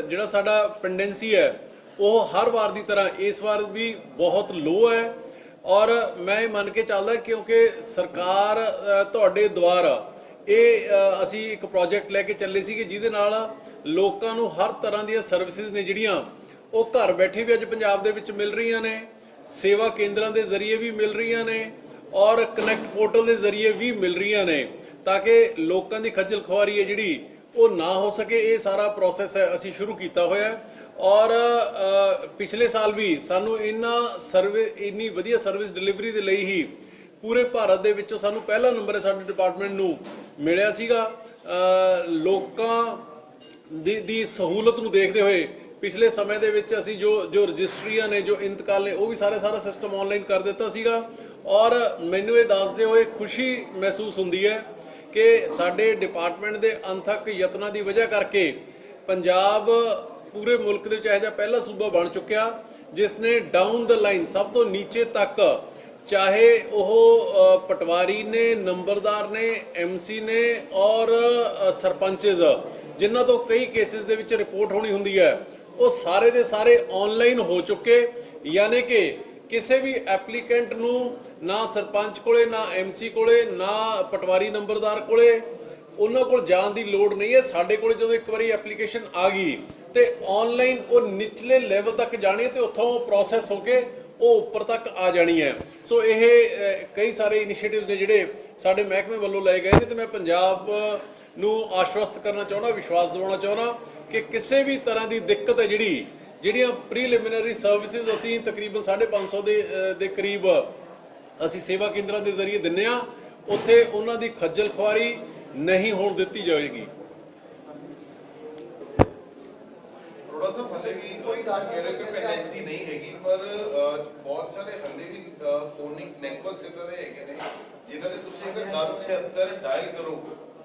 ਜਿਹੜਾ ਸਾਡਾ ਪੈਂਡੈਂਸੀ ਹੈ, ਉਹ ਹਰ ਵਾਰ ਦੀ ਤਰ੍ਹਾਂ ਇਸ ਵਾਰ ਵੀ ਬਹੁਤ ਲੋ ਹੈ। ਔਰ ਮੈਂ ਇਹ ਮੰਨ ਕੇ ਚੱਲਦਾ ਕਿਉਂਕਿ ਸਰਕਾਰ ਤੁਹਾਡੇ ਦੁਆਰਾ ਇਹ ਅਸੀਂ ਇੱਕ ਪ੍ਰੋਜੈਕਟ ਲੈ ਕੇ ਚੱਲੇ ਸੀਗੇ ਜਿਹਦੇ ਨਾਲ ਲੋਕਾਂ ਨੂੰ ਹਰ ਤਰ੍ਹਾਂ ਦੀਆਂ ਸਰਵਿਸਿਜ਼ ਨੇ ਜਿਹੜੀਆਂ, ਉਹ ਘਰ ਬੈਠੇ ਵੀ ਅੱਜ ਪੰਜਾਬ ਦੇ ਵਿੱਚ ਮਿਲ ਰਹੀਆਂ ਨੇ, ਸੇਵਾ ਕੇਂਦਰਾਂ ਦੇ ਜ਼ਰੀਏ ਵੀ ਮਿਲ ਰਹੀਆਂ ਨੇ, ਔਰ ਕਨੈਕਟ ਪੋਰਟਲ ਦੇ ਜ਼ਰੀਏ ਵੀ ਮਿਲ ਰਹੀਆਂ ਨੇ, ਤਾਂ ਕਿ ਲੋਕਾਂ ਦੀ ਖੱਜਲ ਖੁਆਰੀ ਹੈ ਜਿਹੜੀ ਉਹ ਨਾ ਹੋ ਸਕੇ, ਇਹ ਸਾਰਾ ਪ੍ਰੋਸੈਸ ਹੈ, ਅਸੀਂ ਸ਼ੁਰੂ ਕੀਤਾ ਹੋਇਆ ਹੈ। ਔਰ ਪਿਛਲੇ ਸਾਲ ਵੀ ਸਾਨੂੰ ਇੰਨਾ ਸਰਵਿਸ ਇੰਨੀ ਵਧੀਆ ਸਰਵਿਸ ਡਿਲੀਵਰੀ ਦੇ ਲਈ ਹੀ ਪੂਰੇ ਭਾਰਤ ਦੇ ਵਿੱਚੋਂ ਸਾਨੂੰ ਪਹਿਲਾ ਨੰਬਰ ਹੈ ਸਾਡੇ ਡਿਪਾਰਟਮੈਂਟ ਨੂੰ ਮਿਲਿਆ ਸੀਗਾ। ਲੋਕਾਂ ਦੀ ਦੀ ਸਹੂਲਤ ਨੂੰ ਦੇਖਦੇ ਹੋਏ ਪਿਛਲੇ ਸਮੇਂ ਦੇ ਵਿੱਚ ਅਸੀਂ ਜੋ ਜੋ ਰਜਿਸਟਰੀਆਂ ਨੇ, ਜੋ ਇੰਤਕਾਲ ਨੇ, ਉਹ ਵੀ ਸਾਰੇ ਸਾਰਾ ਸਿਸਟਮ ਆਨਲਾਈਨ ਕਰ ਦਿੱਤਾ ਸੀਗਾ। ਔਰ ਮੈਨੂੰ ਇਹ ਦੱਸਦੇ ਹੋਏ ਖੁਸ਼ੀ ਮਹਿਸੂਸ ਹੁੰਦੀ ਹੈ ਕਿ ਸਾਡੇ ਡਿਪਾਰਟਮੈਂਟ ਦੇ ਅੰਥਕ ਯਤਨਾਂ ਦੀ ਵਜ੍ਹਾ ਕਰਕੇ ਪੰਜਾਬ ਪੂਰੇ ਮੁਲਕ ਦੇ ਵਿੱਚ ਇਹੋ ਜਿਹਾ ਪਹਿਲਾ ਸੂਬਾ ਬਣ ਚੁੱਕਿਆ, ਜਿਸ ਨੇ ਡਾਊਨ ਦ ਲਾਈਨ ਸਭ ਤੋਂ ਨੀਚੇ ਤੱਕ ਚਾਹੇ ਉਹ ਪਟਵਾਰੀ ਨੇ, ਨੰਬਰਦਾਰ ਨੇ ਐਮਸੀ ਨੇ ਔਰ ਸਰਪੰਚਸ, ਜਿਨ੍ਹਾਂ ਤੋਂ ਕਈ ਕੇਸਿਸ ਦੇ ਵਿੱਚ ਰਿਪੋਰਟ ਹੋਣੀ ਹੁੰਦੀ ਹੈ, ਉਹ ਸਾਰੇ ਦੇ ਸਾਰੇ ਆਨਲਾਈਨ ਹੋ ਚੁੱਕੇ, ਯਾਨੀ ਕਿ ਕਿਸੇ ਵੀ ਐਪਲੀਕੈਂਟ ਨੂੰ ਨਾ ਸਰਪੰਚ ਕੋਲੇ, ਨਾ ਐਮਸੀ ਕੋਲੇ, ਨਾ ਪਟਵਾਰੀ ਨੰਬਰਦਾਰ ਕੋਲੇ, ਉਹਨਾਂ ਕੋਲ ਜਾਣ ਦੀ ਲੋੜ ਨਹੀਂ ਹੈ। ਸਾਡੇ ਕੋਲ ਜਦੋਂ ਇੱਕ ਵਾਰੀ ਐਪਲੀਕੇਸ਼ਨ ਆ ਗਈ ਤੇ ਆਨਲਾਈਨ ਉਹ ਨਿਚਲੇ ਲੈਵਲ ਤੱਕ ਜਾਣੀ ਹੈ ਤੇ ਉੱਥੋਂ ਪ੍ਰੋਸੈਸ ਹੋ ਕੇ ਉਹ ਉੱਪਰ ਤੱਕ ਆ ਜਾਣੀ ਹੈ। ਸੋ ਇਹ ਕਈ ਸਾਰੇ ਇਨੀਸ਼ੀਏਟਿਵਸ ਨੇ ਜਿਹੜੇ ਸਾਡੇ ਮਹਿਕਮੇ ਵੱਲੋਂ ਲਏ ਗਏ ਨੇ ਤੇ ਮੈਂ ਪੰਜਾਬ ਨੂੰ ਆਸ਼ਵਸਤ ਕਰਨਾ ਚਾਹੁੰਦਾ, ਵਿਸ਼ਵਾਸ ਦਿਵਾਉਣਾ ਚਾਹੁੰਦਾ ਕਿ ਕਿਸੇ ਵੀ ਤਰ੍ਹਾਂ ਦੀ ਦਿੱਕਤ ਹੈ ਜਿਹੜੀ ਜਿਹੜੀਆਂ ਪ੍ਰੀਲਿਮਿਨਰੀ ਸਰਵਿਸਿਜ਼ ਅਸੀਂ ਤਕਰੀਬਨ 550 ਦੇ ਅਹ, ਦੇ ਕਰੀਬ ਅਸੀਂ ਸੇਵਾ ਕੇਂਦਰਾਂ ਦੇ ਜ਼ਰੀਏ ਦਿੰਨੇ ਆ ਉੱਥੇ ਉਹਨਾਂ ਦੀ ਖੱਜਲ ਖੁਆਰੀ ਨਹੀਂ ਹੋਣ ਦਿੱਤੀ ਜਾਏਗੀ। ਥੋੜਾ ਸਾ ਹਲੇ ਵੀ ਕੋਈ ਕਹਿ ਰਹੇ ਕਿ ਪੈਂਡੈਂਸੀ ਨਹੀਂ ਹੈਗੀ ਪਰ ਅ, ਬਹੁਤ ਸਾਰੇ ਹਲੇ ਵੀ ਫੋਨਿਕ ਨੈਟਵਰਕਸ ਇਦਾਂ ਦੇ ਹੈਗੇ ਨੇ ਜਿਨ੍ਹਾਂ ਦੇ ਤੁਸੀਂ ਅਗਰ 1076 ਡਾਇਲ ਕਰੋ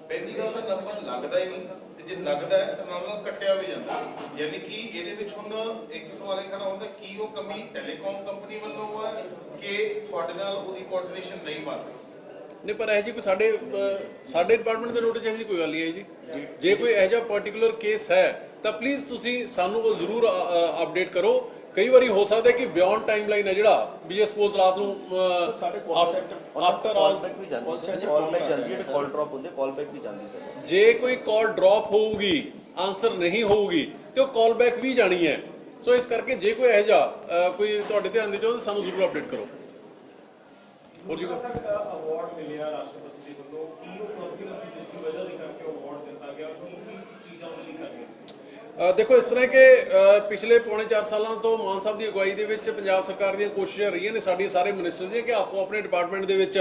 ਪਹਿਲੀ ਗੱਲ ਤਾਂ ਨੰਬਰ ਲੱਗਦਾ ਹੀ ਨਹੀਂ। ਤੇ ਜੇ ਲੱਗਦਾ ਹੈ ਤਾਂ ਨਾਲ ਨਾਲ ਕੱਟਿਆ ਵੀ ਜਾਂਦਾ। ਯਾਨੀ ਕਿ ਇਹਦੇ ਵਿੱਚ ਹੁਣ ਇੱਕ ਸਵਾਲ ਇਹ ਖੜਾ ਹੁੰਦਾ, ਕੀ ਉਹ ਕਮੀ ਟੈਲੀਕਾਮ ਕੰਪਨੀ ਵੱਲੋਂ ਹੈ ਕਿ ਤੁਹਾਡੇ ਨਾਲ ਉਹਦੀ ਕੋਆਰਡੀਨੇਸ਼ਨ ਨਹੀਂ ਬਣ ਰਹੀ? ਨਹੀਂ, ਪਰ ਇਹ ਜੀ ਕੋਈ ਸਾਡੇ ਸਾਡੇ ਡਿਪਾਰਟਮੈਂਟ ਦੇ ਨੋਟਿਸ 'ਚ ਇਹੋ ਜਿਹੀ ਕੋਈ ਗੱਲ ਨਹੀਂ ਹੈ ਜੀ। ਜੇ ਕੋਈ ਇਹੋ ਜਿਹਾ ਪਾਰਟਿਕੂਲਰ ਕੇਸ ਹੈ, ਤਾਂ ਪਲੀਜ਼ ਤੁਸੀਂ ਸਾਨੂੰ ਉਹ ਜ਼ਰੂਰ ਅਪਡੇਟ ਕਰੋ। ਕਈ ਵਾਰੀ ਹੋ ਸਕਦਾ ਕਿ ਬਿਯੋਂਡ ਟਾਈਮਲਾਈਨ ਹੈ ਜਿਹੜਾ ਵੀ ਸਪੋਜ਼ ਰਾਤ ਨੂੰ ਸਾਡੇ call center- after call all back ਵੀ ਜਾਂਦੀ ਹੈ ਕਾਲ ਬੈਕ ਜਾਂਦੀ ਹੈ ਕਾਲ ਡ੍ਰੌਪ ਹੁੰਦੇ ਕਾਲ ਬੈਕ ਵੀ ਜਾਂਦੀ ਸਰ ਜੇ ਕੋਈ ਕਾਲ ਡ੍ਰੌਪ ਹੋਊਗੀ ਆਨਸਰ ਨਹੀਂ ਹੋਊਗੀ ਤੇ ਉਹ ਕਾਲ ਬੈਕ ਵੀ ਜਾਣੀ ਹੈ। ਸੋ ਇਸ ਕਰਕੇ ਜੇ ਕੋਈ ਇਹੋ ਜਿਹਾ ਅਹ, ਕੋਈ ਤੁਹਾਡੇ ਧਿਆਨ ਦੇ ਚਾਹੋ ਸਾਨੂੰ ਜ਼ਰੂਰ ਅਪਡੇਟ ਕਰੋ। ਹੋਰ ਜੀ? ਅਵਾਰਡ ਮਿਲਿਆ ਦੇ ਵੱਲੋਂ ਕੀ ਉਹ ਪ੍ਰੋਫਿਲ ਅਸੀਂ ਜਿਸ ਦੀ ਵਜ੍ਹਾ ਦੇ ਕਰਕੇ ਅਵਾਰਡ ਦਿੱਤਾ ਗਿਆ ਕੀ ਕੀ ਚੀਜ਼ਾਂ ਉਹ ਲਈ ਕਰਨੀਆਂ ਅ, ਦੇਖੋ, ਇਸ ਤਰ੍ਹਾਂ ਕਿ ਪਿਛਲੇ ਪੌਣੇ 4 ਸਾਲਾਂ ਤੋਂ ਮਾਨ ਸਾਹਿਬ ਦੀ ਅਗਵਾਈ ਦੇ ਵਿੱਚ ਪੰਜਾਬ ਸਰਕਾਰ ਦੀਆਂ ਕੋਸ਼ਿਸ਼ਾਂ ਰਹੀਆਂ ਨੇ ਸਾਡੀ ਸਾਰੇ ਮਿਨਿਸਟਰਸ ਦੀਆਂ, ਕਿ ਆਪੋ ਆਪਣੇ ਡਿਪਾਰਟਮੈਂਟ ਦੇ ਵਿੱਚ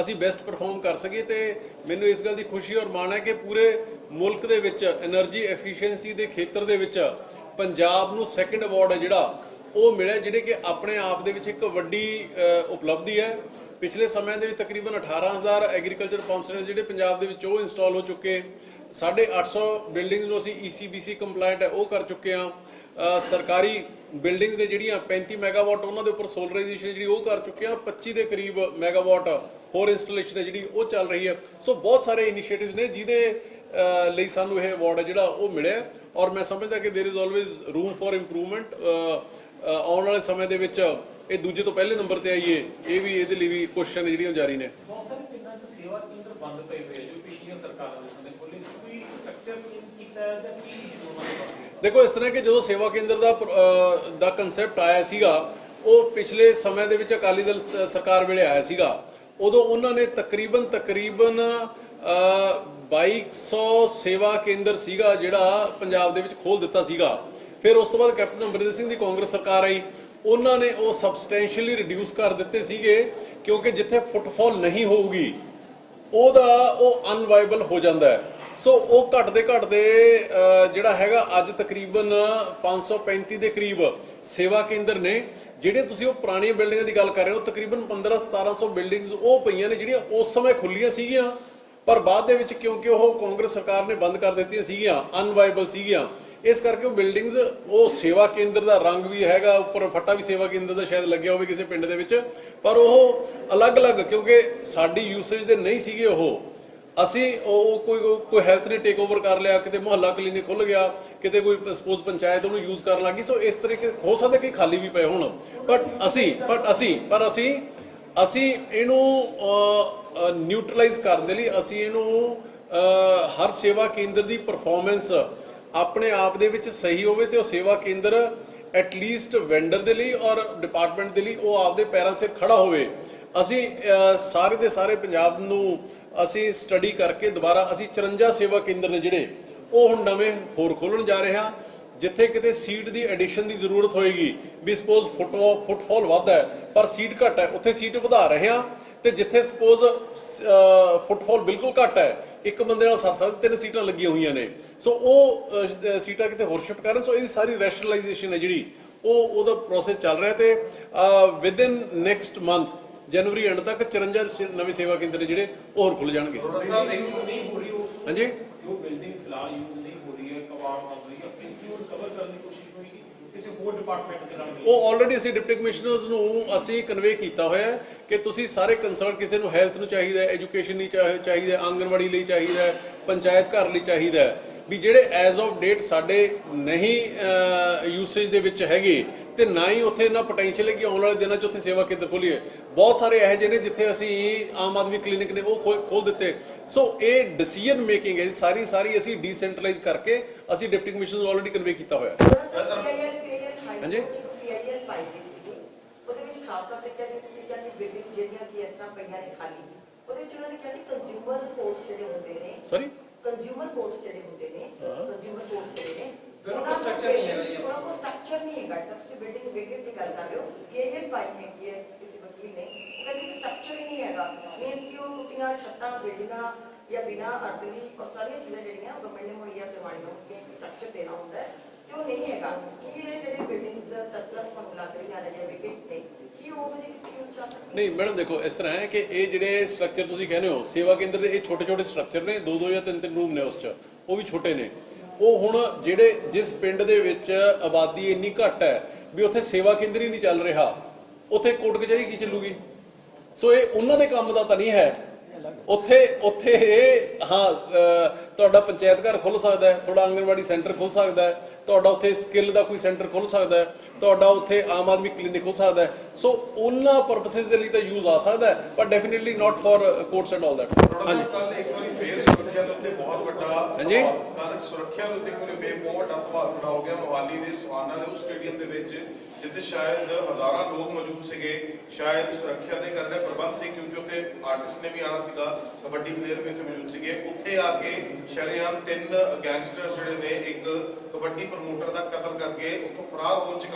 ਅਸੀਂ ਬੈਸਟ ਪਰਫਾਰਮ ਕਰ ਸਕੀਏ ਤੇ ਮੈਨੂੰ ਇਸ ਗੱਲ ਦੀ ਖੁਸ਼ੀ ਔਰ ਮਾਣ ਹੈ ਕਿ ਪੂਰੇ ਮੁਲਕ ਦੇ ਵਿੱਚ એનર્ਜੀ ਐਫੀਸ਼ੀਐਂਸੀ ਦੇ ਖੇਤਰ ਦੇ ਵਿੱਚ ਪੰਜਾਬ ਨੂੰ ਸੈਕੰਡ ਅਵਾਰਡ ਹੈ ਜਿਹੜਾ, ਉਹ ਮਿਲਿਆ, ਜਿਹੜੇ ਕਿ ਆਪਣੇ ਆਪ ਦੇ ਵਿੱਚ ਇੱਕ ਵੱਡੀ ਉਪਲਬਧੀ ਹੈ। ਪਿਛਲੇ ਸਮੇਂ ਦੇ ਵਿੱਚ ਤਕਰੀਬਨ 18000 ਐਗਰੀਕਲਚਰ ਪੰਪਸ ਜਿਹੜੇ ਪੰਜਾਬ ਦੇ ਵਿੱਚ ਉਹ ਇੰਸਟਾਲ ਹੋ ਚੁੱਕੇ। 850 ਬਿਲਡਿੰਗਸ ਨੂੰ ਅਸੀਂ ECBC ਕੰਪਲਾਈਟ ਹੈ, ਉਹ ਕਰ ਚੁੱਕੇ ਆ ਸਰਕਾਰੀ ਬਿਲਡਿੰਗਸ ਦੇ ਜਿਹੜੀਆਂ 35 ਮੈਗਾਵਾਟ, ਉਹਨਾਂ ਦੇ ਉੱਪਰ ਸੋਲਰਾਈਜੇਸ਼ਨ ਜਿਹੜੀ ਉਹ ਕਰ ਚੁੱਕੇ ਆ 25 ਦੇ ਕਰੀਬ ਮੈਗਾਵਾਟ ਹੋਰ ਇੰਸਟਾਲੇਸ਼ਨ ਹੈ ਜਿਹੜੀ ਉਹ ਚੱਲ ਰਹੀ ਹੈ। ਸੋ ਬਹੁਤ ਸਾਰੇ ਇਨੀਸ਼ੀਏਟਿਵਸ ਨੇ ਜਿਹਦੇ ਲਈ ਸਾਨੂੰ ਇਹ ਅਵਾਰਡ ਹੈ ਜਿਹੜਾ ਉਹ ਮਿਲਿਆ ਔਰ ਮੈਂ ਸਮਝਦਾ ਕਿ there is always room for improvement ਆਉਣ ਵਾਲੇ ਸਮੇਂ ਦੇ ਵਿੱਚ ਇਹ ਦੂਜੇ ਤੋਂ ਪਹਿਲੇ ਨੰਬਰ ਤੇ ਆਈਏ, ਇਹ ਵੀ ਇਹਦੇ ਲਈ ਵੀ ਕੋਸ਼ਿਸ਼ਾਂ ਜਿਹੜੀਆਂ ਜਾਰੀ ਨੇ। ਦੇਖੋ ਇਸ ਤਰ੍ਹਾਂ ਕਿ ਜਦੋਂ ਸੇਵਾ ਕੇਂਦਰ ਦਾ ਪ੍ਰ- ਦਾ ਕਨਸੈਪਟ ਆਇਆ ਸੀਗਾ ਉਹ ਪਿਛਲੇ ਸਮੇਂ ਦੇ ਵਿੱਚ ਅਕਾਲੀ ਦਲ ਸਰਕਾਰ ਵੇਲੇ ਆਇਆ ਸੀਗਾ। ਉਦੋਂ ਉਹਨਾਂ ਨੇ ਤਕਰੀਬਨ ਤਕਰੀਬਨ ਅਹ, 2200 ਸੇਵਾ ਕੇਂਦਰ ਸੀਗਾ ਜਿਹੜਾ ਪੰਜਾਬ ਦੇ ਵਿੱਚ ਖੋਲ ਦਿੱਤਾ ਸੀਗਾ। ਫਿਰ ਉਸ ਤੋਂ ਬਾਅਦ ਕੈਪਟਨ ਅਮਰਿੰਦਰ ਸਿੰਘ ਦੀ ਕਾਂਗਰਸ ਸਰਕਾਰ ਆਈ। ਉਹਨਾਂ ਨੇ ਉਹ ਸਬਸਟੈਂਸ਼ੀਅਲੀ ਰਿਡਿਊਸ ਕਰ ਦਿੱਤੇ ਸੀਗੇ ਕਿਉਂਕਿ ਜਿੱਥੇ ਫੁੱਟਫਾਲ ਨਹੀਂ ਹੋਊਗੀ ਉਹਦਾ ਉਹ ਅਨਵਾਇਬਲ ਹੋ ਜਾਂਦਾ ਹੈ। ਸੋ ਉਹ ਘਟਦੇ ਘਟਦੇ ਅਹ, ਜਿਹੜਾ ਹੈਗਾ ਅੱਜ ਤਕਰੀਬਨ 535 ਦੇ ਕਰੀਬ ਸੇਵਾ ਕੇਂਦਰ ਨੇ ਜਿਹੜੇ ਤੁਸੀਂ ਉਹ ਪੁਰਾਣੀਆਂ ਬਿਲਡਿੰਗਾਂ ਦੀ ਗੱਲ ਕਰ ਰਹੇ ਹੋ ਤਕਰੀਬਨ 15 1700 ਬਿਲਡਿੰਗਸ ਉਹ ਪਈਆਂ ਨੇ ਜਿਹੜੀਆਂ ਉਸ ਸਮੇਂ ਖੁੱਲੀਆਂ ਸੀਗੀਆਂ। ਪਰ ਬਾਅਦ ਦੇ ਵਿੱਚ ਕਿਉਂਕਿ ਉਹ ਕਾਂਗਰਸ ਸਰਕਾਰ ਨੇ ਬੰਦ ਕਰ ਦਿੱਤੀਆਂ ਸੀਗੀਆਂ ਅਨਵਾਇਬਲ ਸੀਗੀਆਂ, ਇਸ ਕਰਕੇ ਉਹ ਬਿਲਡਿੰਗਸ ਉਹ ਸੇਵਾ ਕੇਂਦਰ ਦਾ ਰੰਗ ਵੀ ਹੈਗਾ, ਉੱਪਰ ਫੱਟਾ ਵੀ ਸੇਵਾ ਕੇਂਦਰ ਦਾ ਸ਼ਾਇਦ ਲੱਗਿਆ ਹੋਵੇ ਕਿਸੇ ਪਿੰਡ ਦੇ ਵਿੱਚ, ਪਰ ਉਹ ਅਲੱਗ-ਅਲੱਗ ਕਿਉਂਕਿ ਸਾਡੀ ਯੂਸੇਜ ਦੇ ਨਹੀਂ ਸੀਗੇ ਉਹ। ਅਸੀਂ ਉਹ ਕੋਈ ਕੋਈ ਹੈਲਥ ਨੇ ਟੇਕ ਓਵਰ ਕਰ ਲਿਆ, ਕਿਤੇ ਮੁਹੱਲਾ ਕਲੀਨਿਕ ਖੁੱਲ ਗਿਆ, ਕਿਤੇ ਕੋਈ ਸਪੋਜ਼ ਪੰਚਾਇਤ ਉਹਨੂੰ ਯੂਜ਼ ਕਰਨ ਲੱਗੀ ਸੋ ਇਸ ਤਰੀਕੇ, ਹੋ ਸਕਦਾ ਕਿ ਖਾਲੀ ਵੀ ਪਏ ਹੋਣ। ਬਟ ਅਸੀਂ ਬਟ ਅਸੀਂ, ਪਰ ਅਸੀਂ ਅਸੀਂ ਇਹਨੂੰ ਨਿਊਟਰਲਾਈਜ਼ ਕਰਨ ਦੇ ਲਈ ਅਸੀਂ ਇਹਨੂੰ ਹਰ ਸੇਵਾ ਕੇਂਦਰ ਦੀ ਪਰਫਾਰਮੈਂਸ ਆਪਣੇ ਆਪ ਦੇ ਵਿੱਚ ਸਹੀ ਹੋਵੇ ਤੇ ਉਹ ਸੇਵਾ ਕੇਂਦਰ ਐਟਲੀਸਟ ਵੈਂਡਰ ਦੇ ਲਈ ਔਰ ਡਿਪਾਰਟਮੈਂਟ ਦੇ ਲਈ ਉਹ ਆਪਦੇ ਪੈਰਾਂ 'ਤੇ ਖੜਾ ਹੋਵੇ। ਅਸੀਂ ਸਾਰੇ ਦੇ ਸਾਰੇ ਪੰਜਾਬ ਨੂੰ ਅਸੀਂ ਸਟੱਡੀ ਕਰਕੇ ਦੁਬਾਰਾ ਅਸੀਂ 54 ਸੇਵਾ ਕੇਂਦਰ ਨੇ ਜਿਹੜੇ, ਉਹ ਹੁਣ ਨਵੇਂ ਹੋਰ ਖੋਲਣ ਜਾ ਰਹੇ ਹਾਂ। ਜਿੱਥੇ ਕਿਤੇ ਸੀਟ ਦੀ ਐਡੀਸ਼ਨ ਦੀ ਜ਼ਰੂਰਤ ਹੋਏਗੀ ਵੀ ਸਪੋਜ਼ ਫੁੱਟਫਾਲ ਫੁੱਟਫਾਲ ਵੱਧ ਹੈ ਪਰ ਸੀਟ ਘੱਟ ਹੈ ਉੱਥੇ ਸੀਟ ਵਧਾ ਰਹੇ ਹਾਂ ਤੇ ਜਿੱਥੇ ਸਪੋਜ਼ ਫੁੱਟਫਾਲ ਬਿਲਕੁਲ ਘੱਟ ਹੈ ਇੱਕ ਬੰਦੇ ਨਾਲ ਸੱਤ ਸੱਤ ਤਿੰਨ ਸੀਟਾਂ ਲੱਗੀਆਂ ਹੋਈਆਂ ਨੇ। ਸੋ ਉਹ ਸੀਟਾਂ ਕਿਤੇ ਹੋਰ ਸ਼ਿਫਟ ਕਰਨ ਸੋ ਇਹਦੀ ਸਾਰੀ ਰੈਸ਼ਨਲਾਈਜੇਸ਼ਨ ਹੈ ਜਿਹੜੀ ਉਹ ਉਹਦਾ ਪ੍ਰੋਸੈਸ ਚੱਲ ਰਿਹਾ ਤੇ within next month January end ਤੱਕ 54 ਸੇ- ਨਵੇਂ ਸੇਵਾ ਕੇਂਦਰ ਜਿਹੜੇ ਹੋਰ ਖੁੱਲ ਜਾਣਗੇ। ਰਹੀ ਹਾਂਜੀ ਜੋ ਬਿਲਡਿੰਗ ਫਿਲਹਾਲ ਯੂਜ਼ ਨਹੀਂ ਹੋ ਰਹੀ ਹੈ ਕਬਾੜ ਬਣ ਰਹੀ ਹੈ ਇਸ ਨੂੰ ਰਿਕਵਰ ਕਰਨ ਦੀ ਕੋਸ਼ਿਸ਼ ਹੋਏਗੀ ਹੋਰ ਡਿਪਾਰਟਮੈਂਟ ਦੇ ਨਾਲ। ਉਹ ਆਲਰੇਡੀ ਅਸੀਂ ਡਿਪਟੀ ਕਮਿਸ਼ਨਰਸ ਨੂੰ ਅਸੀਂ ਕਨਵੇ ਕੀਤਾ ਹੋਇਆ ਹੈ ਕਿ ਤੁਸੀਂ ਸਾਰੇ ਕੰਸਰਨ ਕਿਸੇ ਨੂੰ ਹੈਲਥ ਨੂੰ ਚਾਹੀਦਾ ਹੈ ਐਜੂਕੇਸ਼ਨ ਲਈ ਚਾਹੀ- ਚਾਹੀਦਾ ਹੈ ਆਂਗਣਵਾੜੀ ਲਈ ਚਾਹੀਦਾ ਹੈ ਪੰਚਾਇਤ ਘਰ ਲਈ ਚਾਹੀਦਾ ਹੈ ਵੀ ਜਿਹੜੇ ਐਜ਼ ਆਫ ਡੇਟ ਸਾਡੇ ਨਹੀਂ ਯੂਸੇਜ ਦੇ ਵਿੱਚ ਹੈਗੇ ਤੇ ਨਾ ਹੀ ਉੱਥੇ ਇੰਨਾ ਪੋਟੈਂਸ਼ੀਅਲ ਹੈ ਕਿ ਆਉਣ ਵਾਲੇ ਦਿਨਾਂ 'ਚ ਉੱਥੇ ਸੇਵਾ ਕੇਂਦਰ ਖੋਲੀਏ ਬਹੁਤ ਸਾਰੇ ਇਹੋ ਜਿਹੇ ਨੇ ਜਿੱਥੇ ਅਸੀਂ ਆਮ ਆਦਮੀ ਕਲੀਨਿਕ ਨੇ ਉਹ ਖੋਲ- ਖੋਲ ਦਿੱਤੇ ਸੋ ਇਹ ਡਿਸੀਜਨ ਮੇਕਿੰਗ ਹੈ ਸਾਰੀ ਸਾਰੀ ਅਸੀਂ ਡੀਸੈਂਟਰਲਾਈਜ਼ ਕਰਕੇ ਅਸੀਂ ਡਿਪਟੀ ਕਮਿਸ਼ਨਰ ਨੂੰ ਆਲਰੇਡੀ ਕਨਵੇ ਕੀਤਾ ਹੋਇਆ ਹੈ। ਹਾਂਜੀ? ਪੀਆਈਐਲ ਪਾਈ ਗਈ ਸੀਗੀ। ਉਹਦੇ ਵਿੱਚ ਖਾਸ ਤੌਰ ਤੇ ਕਿਹਾ ਜੀ ਤੁਸੀਂ ਕਿਹਾ ਕਿ ਬਿਲਡਿੰਗ ਜਿਹੜੀਆਂ ਕਿ ਇਸ ਤਰ੍ਹਾਂ ਪਈਆਂ ਨੇ ਖਾਲੀ ਉਹਦੇ ਵਿੱਚ ਉਹਨਾਂ ਨੇ ਕਿਹਾ ਕਿ ਕੰਜ਼ਿਊਮਰ ਕੋਰਸ ਜਿਹੜੇ ਹੁੰਦੇ ਨੇ ਸੌਰੀ ਕੰਜ਼ਿਊਮਰ ਕੋਰਸ ਜਿਹੜੇ ਹੁੰਦੇ ਨੇ ਕੰਜ਼ਿਊਮਰ ਕੋਰਸ ਜਿਹੜੇ ਨੇ ਉਹਨਾਂ ਕੋਲ ਨੂੰ structure ਨਹੀਂ ਹੈਗਾ ਜੀ। buildings- ਉਹਨਾਂ ਕੋਲ ਸਟਰਕਚਰ ਨਹੀਂ ਹੈਗਾ। ਜਿੱਦਾਂ ਤੁਸੀਂ ਬਿਲਡਿੰਗ ਵੇਗੇਟ ਦੀ ਗੱਲ ਕਰ ਰਹੇ ਹੋ ਪੀਆਈਐਲ ਪਾਈ ਹੈਗੀ ਹੈ ਕਿਸੇ ਵਕੀਲ ਨੇ। ਉਹ ਕਹਿੰਦੇ ਸਟਰਕਚਰ ਹੀ ਨਹੀਂ ਹੈਗਾ। ਮੀਨਸ ਕਿ ਉਹ ਟੁੱਟੀਆਂ ਛੱਤਾਂ ਬਿਲਡਿੰਗਾਂ ਜਾਂ ਬਿਨਾ ਅਰਦਲੀ ਔਰ ਸਾਰੀਆਂ ਚੀਜ਼ਾਂ ਜਿਹੜੀਆਂ ਗਵਰਨਮੈਂਟ ਨੇ ਮੁਹੱਈਆ ਕਰਵਾਉਣੀਆਂ ਹੁੰਦੀਆਂ ਸਟਰਕਚਰ ਦੇਣਾ ਹੁੰਦਾ ਹੈ। ਤੇ ਉਹ ਨਹੀਂ ਹੈਗਾ। ਕੀ ਇਹ ਜਿਹੜੇ ਬਿਲਡਿੰਗਸ ਸਰਪਲਸ ਤੁਹਾਨੂੰ ਲੱਗ ਰਹੀਆਂ ਨੇ ਜਾਂ ਵਿਕਟ ਨੇ ਕੀ ਉਹ ਜੇ ਕਿਸੇ ਯੂਜ਼ ਚ ਆ ਸਕਦੀ ਨਹੀਂ, ਮੈਡਮ ਦੇਖੋ, ਇਸ ਤਰ੍ਹਾਂ ਹੈ ਕਿ ਇਹ ਜਿਹੜੇ ਸਟਰਕਚਰ ਤੁਸੀਂ ਕਹਿੰਦੇ ਹੋ, ਸੇਵਾ ਕੇਂਦਰ ਦੇ ਇਹ ਛੋਟੇ ਛੋਟੇ ਸਟਰਕਚਰ ਨੇ ਦੋ ਦੋ ਜਾਂ ਤਿੰਨ ਤਿੰਨ ਰੂਮ ਨੇ ਉਸ 'ਚ, ਉਹ ਵੀ ਛੋਟੇ ਨੇ। ਉਹ ਹੁਣ ਜਿਹੜੇ ਜਿਸ ਪਿੰਡ ਦੇ ਵਿੱਚ ਆਬਾਦੀ ਇੰਨੀ ਘੱਟ ਹੈ ਵੀ ਉੱਥੇ ਸੇਵਾ ਕੇਂਦਰ ਹੀ ਨਹੀਂ ਚੱਲ ਰਿਹਾ, ਉੱਥੇ ਕੋਟ ਕਚਹਿਰੀ ਕੀ ਚੱਲੂਗੀ? ਸੋ ਇਹ ਉਹਨਾਂ ਦੇ ਕੰਮ ਦਾ ਤਾਂ ਨਹੀਂ ਹੈ। ਉੱਥੇ ਉੱਥੇ ਇਹ ਹਾਂ ਤੁਹਾਡਾ ਪੰਚਾਇਤ ਘਰ ਖੁੱਲ ਸਕਦਾ ਹੈ ਤੁਹਾਡਾ ਆਂਗਣਵਾੜੀ ਸੈਂਟਰ ਖੁੱਲ ਸਕਦਾ ਹੈ ਤੁਹਾਡਾ ਉੱਥੇ ਸਕਿੱਲ ਦਾ ਕੋਈ ਸੈਂਟਰ ਖੁੱਲ ਸਕਦਾ ਹੈ ਤੁਹਾਡਾ ਉੱਥੇ ਆਮ ਆਦਮੀ ਕਲੀਨਿਕ ਖੁੱਲ ਸਕਦਾ ਹੈ। ਸੋ ਉਹਨਾਂ ਪਰਪਸਿਸ ਦੇ ਲਈ ਤਾਂ ਯੂਜ਼ ਆ ਸਕਦਾ ਹੈ ਪਰ definitely not for courts and all that ਸਾਹਿਬ ਕੱਲ ਇੱਕ ਵਾਰੀ ਫੇਰ ਸੁਰੱਖਿਆ ਦੇ ਉੱਤੇ ਬਹੁਤ ਵੱਡਾ ਹਾਂਜੀ। ਕੱਲ ਸੁਰੱਖਿਆ ਦੇ ਉੱਤੇ ਇੱਕ ਵਾਰੀ ਫੇਰ ਬਹੁਤ ਵੱਡਾ ਸਵਾਲ ਖੜਾ ਹੋ ਗਿਆ। ਮੋਹਾਲੀ ਦੇ ਸੁਹਾਨਾ ਦੇ ਉਸ ਸਟੇਡੀਅਮ ਦੇ ਵਿੱਚ ਜਿੱਥੇ ਸ਼ਾਇਦ ਹਜ਼ਾਰਾਂ ਲੋਕ ਮੌਜੂਦ ਸੀਗੇ, ਸ਼ਾਇਦ ਸੁਰੱਖਿਆ ਦੇ ਕਰਨੇ ਪ੍ਰਬੰਧ ਸੀ, ਕਿਉਂਕਿ ਉੱਥੇ ਆਰਟਿਸਟ ਨੇ ਵੀ ਆਣਾ ਸੀਗਾ, ਕਬੱਡੀ ਪਲੇਅਰ ਵੀ ਉੱਥੇ ਮੌਜੂਦ ਸੀਗੇ। ਉੱਥੇ ਆ ਕੇ ਸ਼ਰੇਆਮ ਤਿੰਨ ਗੈਂਗਸਟਰ ਜਿਹੜੇ ਨੇ, ਇੱਕ ਕਬੱਡੀ ਪ੍ਰਮੋਟਰ ਦਾ ਕਤਲ ਕਰਕੇ ਉੱਥੋਂ ਫਰਾਰ ਹੋਣ ਚ